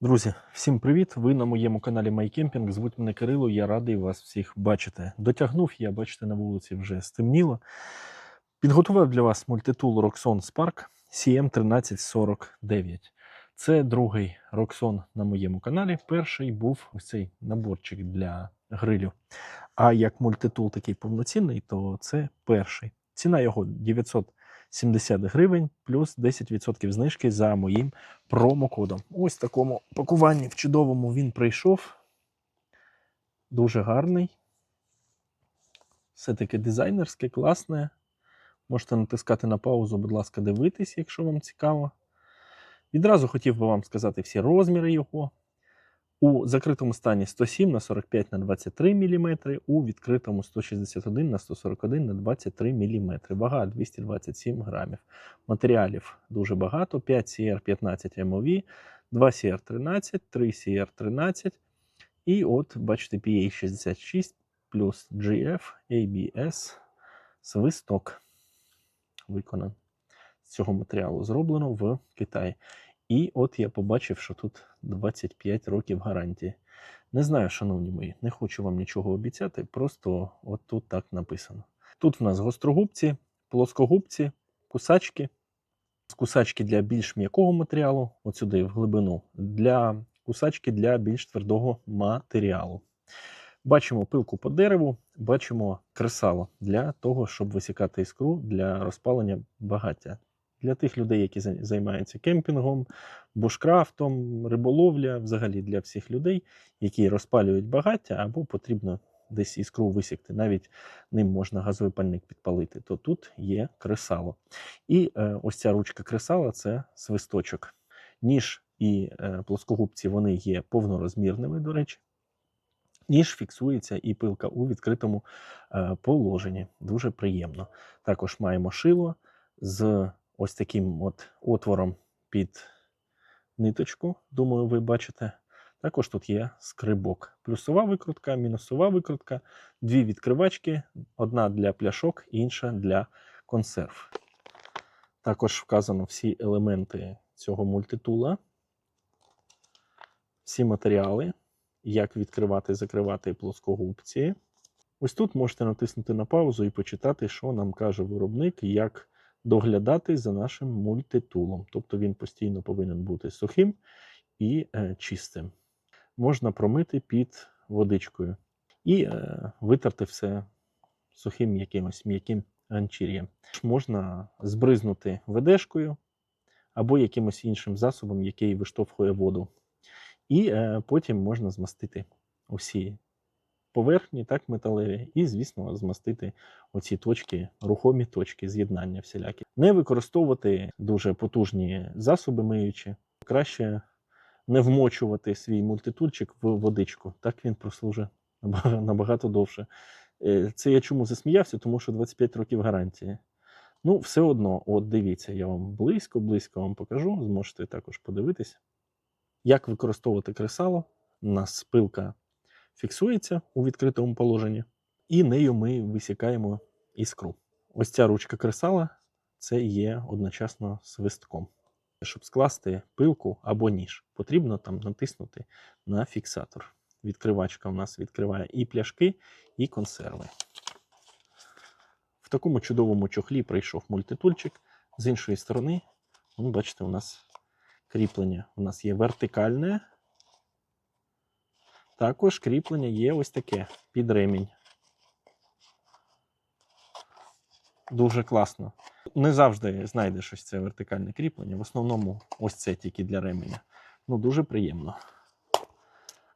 Друзі, всім привіт! Ви на моєму каналі MyCamping. Звуть мене Кирило, я радий вас всіх бачити. Дотягнув я, бачите, на вулиці вже стемніло. Підготував для вас мультитул Roxon Spark CM1349. Це другий Roxon на моєму каналі. Перший був ось цей наборчик для грилю. А як мультитул такий повноцінний, то це перший. Ціна його 970 гривень плюс 10% знижки за моїм промокодом. Ось в такому пакуванні в чудовому він прийшов. Дуже гарний. Все-таки дизайнерське, класне. Можете натискати на паузу, будь ласка, дивитись, якщо вам цікаво. Відразу хотів би вам сказати всі розміри його. У закритому стані 107 на 45 на 23 мм, у відкритому 161 на 141 на 23 мм. Вага 227 грамів. Матеріалів дуже багато: 5 CR15 MOV, 2 CR13, 3 CR13. І от, бачите, PA66 плюс GF ABS свисток виконан з цього матеріалу. Зроблено в Китаї. І от я побачив, що тут 25 років гарантії. Не знаю, шановні мої, не хочу вам нічого обіцяти, просто от тут так написано. Тут в нас гострогубці, плоскогубці, кусачки. Кусачки для більш м'якого матеріалу, от сюди в глибину, для кусачки для більш твердого матеріалу. Бачимо пилку по дереву, бачимо кресало для того, щоб висікати іскру для розпалення багаття. Для тих людей, які займаються кемпінгом, бушкрафтом, риболовля, взагалі для всіх людей, які розпалюють багаття або потрібно десь іскру висікти. Навіть ним можна газовий пальник підпалити, то тут є кресало. І е, ось ця ручка кресала це свисточок. Ніж і е, плоскогубці вони є повнорозмірними, до речі. Ніж фіксується і пилка у відкритому е, положенні. Дуже приємно. Також маємо шило з ось таким от отвором під ниточку. Думаю, ви бачите. Також тут є скрибок. Плюсова викрутка, мінусова викрутка, дві відкривачки, одна для пляшок, інша для консерв. Також вказано всі елементи цього мультитула, всі матеріали, як відкривати, і закривати плоскогубці. Ось тут можете натиснути на паузу і почитати, що нам каже виробник, як доглядати за нашим мультитулом. Тобто він постійно повинен бути сухим і е, чистим. Можна промити під водичкою і е, витерти все сухим якимось м'яким ганчір'ям. Можна збризнути ведешкою або якимось іншим засобом, який виштовхує воду. І е, потім можна змастити усі поверхні, так, металеві, і, звісно, змастити оці точки, рухомі точки з'єднання всілякі. Не використовувати дуже потужні засоби миючі. Краще не вмочувати свій мультитульчик в водичку. Так він прослужить набагато довше. Е, Це я чому засміявся, тому що 25 років гарантії. Ну, все одно, от дивіться, я вам близько-близько вам покажу, зможете також подивитись, як використовувати кресало. У нас пилка фіксується у відкритому положенні, і нею ми висікаємо іскру. Ось ця ручка кресала це є одночасно свистком. Щоб скласти пилку або ніж, потрібно там натиснути на фіксатор. Відкривачка у нас відкриває і пляшки, і консерви. В такому чудовому чохлі прийшов мультитульчик. З іншої сторони, вон, бачите, у нас кріплення у нас є вертикальне. Також кріплення є ось таке під ремінь. Дуже класно. Не завжди знайдеш ось це вертикальне кріплення. В основному ось це тільки для ременя. Ну, дуже приємно.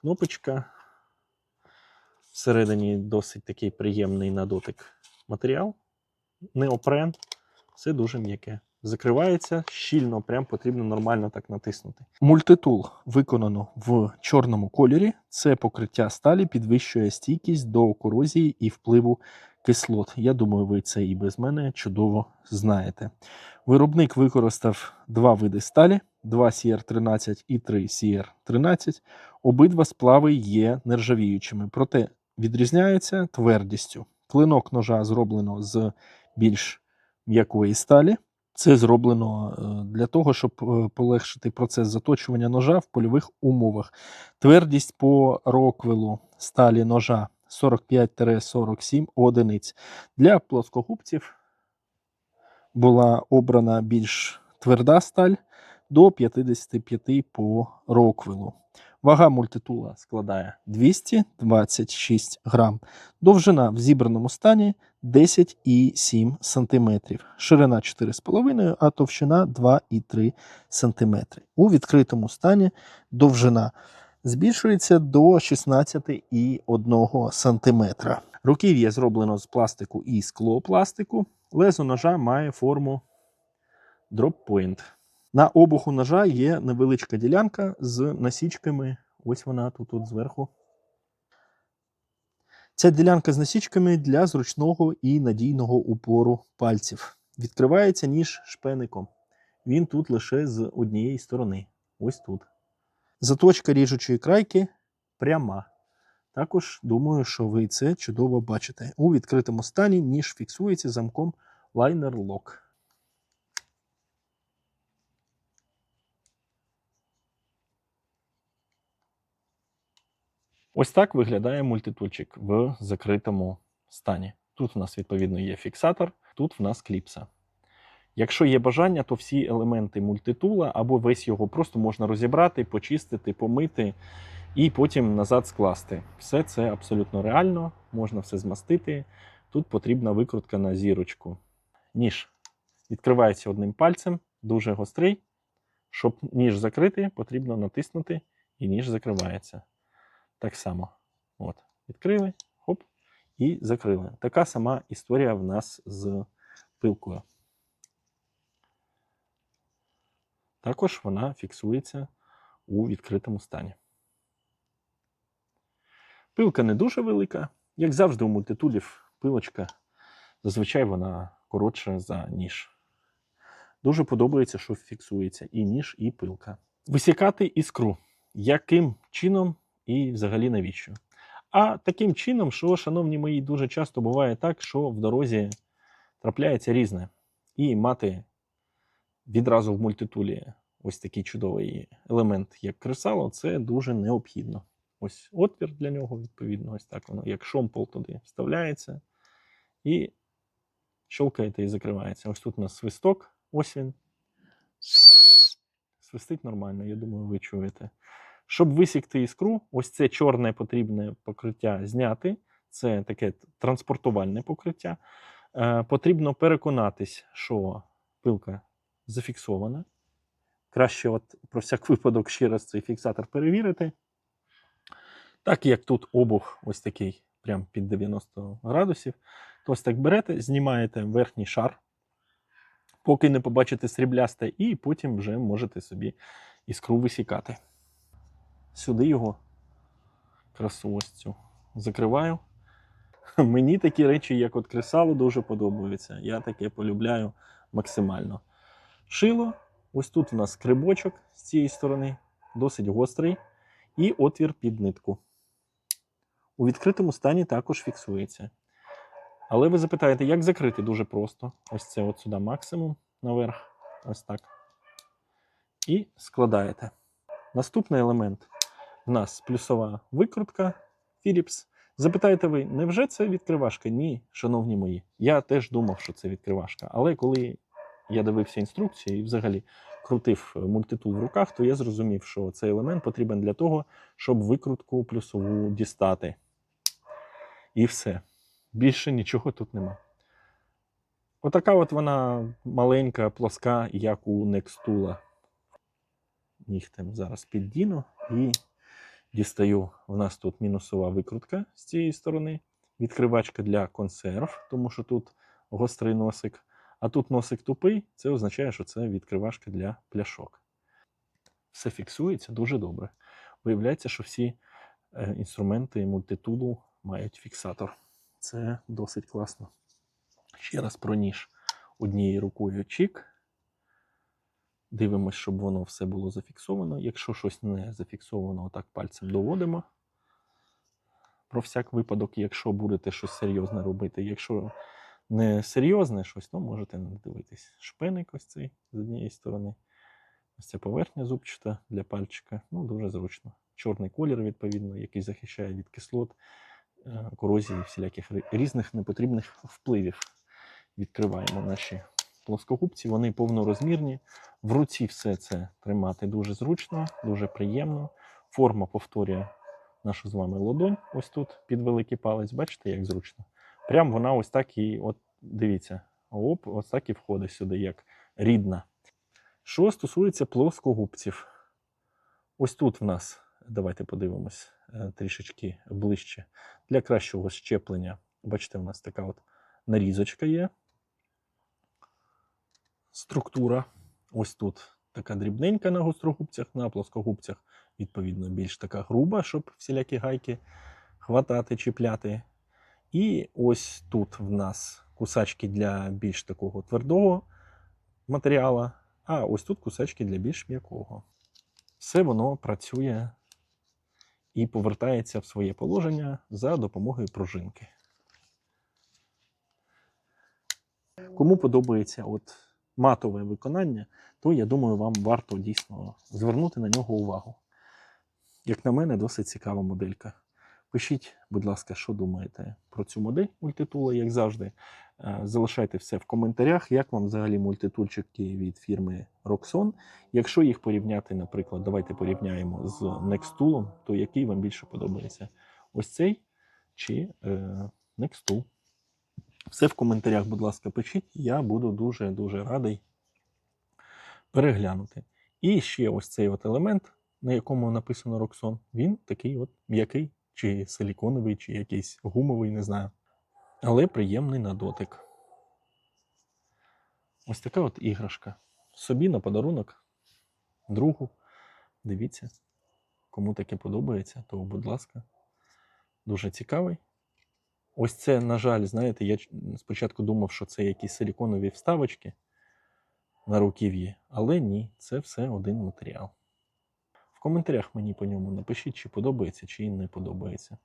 Кнопочка. Всередині досить такий приємний на дотик матеріал. Неопрен. Все дуже м'яке. Закривається щільно, прям потрібно нормально так натиснути. Мультитул виконано в чорному кольорі. Це покриття сталі підвищує стійкість до корозії і впливу кислот. Я думаю, ви це і без мене чудово знаєте. Виробник використав два види сталі: 2 CR13 і 3 CR13. Обидва сплави є нержавіючими, проте відрізняються твердістю. Клинок ножа зроблено з більш м'якої сталі, Це зроблено е, для того, щоб е, полегшити процес заточування ножа в польових умовах. Твердість по роквелу сталі ножа 45-47 одиниць. Для плоскогубців була обрана більш тверда сталь до 55 по роквелу. Вага мультитула складає 226 грам. Довжина в зібраному стані 10,7 см. Ширина 4,5 а товщина 2,3 см. У відкритому стані довжина збільшується до 16,1 см. Руків'я зроблено з пластику і склопластику. Лезо ножа має форму дроп-point. На обуху ножа є невеличка ділянка з насічками. Ось вона тут, тут зверху. Ця ділянка з насічками для зручного і надійного упору пальців. Відкривається ніж шпеником. Він тут лише з однієї сторони. Ось тут. Заточка ріжучої крайки пряма. Також думаю, що ви це чудово бачите. У відкритому стані ніж фіксується замком Liner Ось так виглядає мультитульчик в закритому стані. Тут у нас, відповідно, є фіксатор, тут в нас кліпса. Якщо є бажання, то всі елементи мультитула або весь його просто можна розібрати, почистити, помити і потім назад скласти. Все це абсолютно реально, можна все змастити. Тут потрібна викрутка на зірочку. Ніж відкривається одним пальцем, дуже гострий. Щоб ніж закрити, потрібно натиснути, і ніж закривається. Так само. От. Відкрили, хоп, і закрили. Така сама історія в нас з пилкою. Також вона фіксується у відкритому стані. Пилка не дуже велика. Як завжди, у мультитулів пилочка зазвичай вона коротша за ніж. Дуже подобається, що фіксується і ніж, і пилка. Висікати іскру. Яким чином і взагалі навіщо? А таким чином, що, шановні мої, дуже часто буває так, що в дорозі трапляється різне. І мати відразу в мультитулі ось такий чудовий елемент, як кресало, це дуже необхідно. Ось отвір для нього, відповідно, ось так воно, як шомпол туди вставляється. І щелкаєте і закривається. Ось тут у нас свисток, ось він. Свистить нормально, я думаю, ви чуєте. Щоб висікти іскру, ось це чорне потрібне покриття зняти. Це таке транспортувальне покриття. Е, потрібно переконатись, що пилка зафіксована. Краще, от про всяк випадок, ще раз цей фіксатор перевірити. Так як тут обух ось такий, прям під 90 градусів, то ось так берете, знімаєте верхній шар, поки не побачите сріблясте, і потім вже можете собі іскру висікати. Сюди його красу ось цю закриваю. Мені такі речі, як от кресало, дуже подобаються. Я таке полюбляю максимально. Шило. Ось тут у нас скрибочок з цієї сторони, досить гострий, і отвір під нитку. У відкритому стані також фіксується. Але ви запитаєте, як закрити дуже просто. Ось це от сюди максимум наверх. Ось так. І складаєте. Наступний елемент в нас плюсова викрутка Philips. Запитаєте ви, невже це відкривашка? Ні, шановні мої. Я теж думав, що це відкривашка. Але коли я дивився інструкції і взагалі крутив мультитул в руках, то я зрозумів, що цей елемент потрібен для того, щоб викрутку плюсову дістати. І все. Більше нічого тут нема. Отака от вона маленька, плоска, як у Некстула. Нігтем зараз піддіну і дістаю. У нас тут мінусова викрутка з цієї сторони. Відкривачка для консерв, тому що тут гострий носик. А тут носик тупий, це означає, що це відкривашка для пляшок. Все фіксується дуже добре. Виявляється, що всі е, інструменти мультитулу мають фіксатор. Це досить класно. Ще раз про ніж однією рукою чік. Дивимось, щоб воно все було зафіксовано. Якщо щось не зафіксовано, отак пальцем доводимо. Про всяк випадок, якщо будете щось серйозне робити. Якщо не серйозне щось, то можете не дивитись. Шпеник ось цей з однієї сторони. Ось ця поверхня зубчата для пальчика. Ну, дуже зручно. Чорний колір, відповідно, який захищає від кислот, е, корозії, всіляких різних непотрібних впливів. Відкриваємо наші плоскогубці. Вони повнорозмірні. В руці все це тримати дуже зручно, дуже приємно. Форма повторює нашу з вами ладонь. Ось тут під великий палець. Бачите, як зручно. Прям вона ось так і, от дивіться, оп, ось так і входить сюди, як рідна. Що стосується плоскогубців, ось тут в нас, давайте подивимось е, трішечки ближче. Для кращого щеплення, бачите, у нас така от нарізочка є. Структура. Ось тут така дрібненька на гострогубцях, на плоскогубцях, відповідно, більш така груба, щоб всілякі гайки хватати, чіпляти. І ось тут в нас кусачки для більш такого твердого матеріалу, а ось тут кусачки для більш м'якого. Все воно працює і повертається в своє положення за допомогою пружинки. Кому подобається от матове виконання, то я думаю, вам варто дійсно звернути на нього увагу. Як на мене, досить цікава моделька. Пишіть, будь ласка, що думаєте про цю модель мультитула, як завжди. Е, Залишайте все в коментарях, як вам взагалі мультитульчики від фірми Roxon. Якщо їх порівняти, наприклад, давайте порівняємо з Nextool, то який вам більше подобається? Ось цей чи е, Nextool? Все в коментарях, будь ласка, пишіть. Я буду дуже-дуже радий переглянути. І ще ось цей от елемент, на якому написано Roxon, він такий от м'який, чи силіконовий, чи якийсь гумовий, не знаю. Але приємний на дотик. Ось така от іграшка. Собі на подарунок, другу. Дивіться, кому таке подобається, то, будь ласка, дуже цікавий. Ось це, на жаль, знаєте, я спочатку думав, що це якісь силіконові вставочки на руків'ї, але ні, це все один матеріал. В коментарях мені по ньому напишіть, чи подобається, чи не подобається.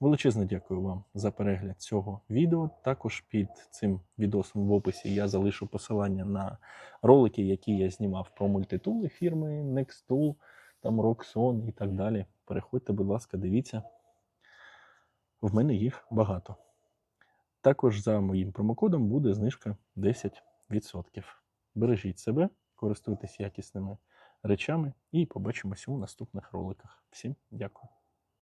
Величезне дякую вам за перегляд цього відео. Також під цим відосом в описі я залишу посилання на ролики, які я знімав про мультитули фірми Nextool, там Roxon і так далі. Переходьте, будь ласка, дивіться. В мене їх багато. Також за моїм промокодом буде знижка 10%. Бережіть себе, користуйтесь якісними речами і побачимося у наступних роликах. Всім дякую.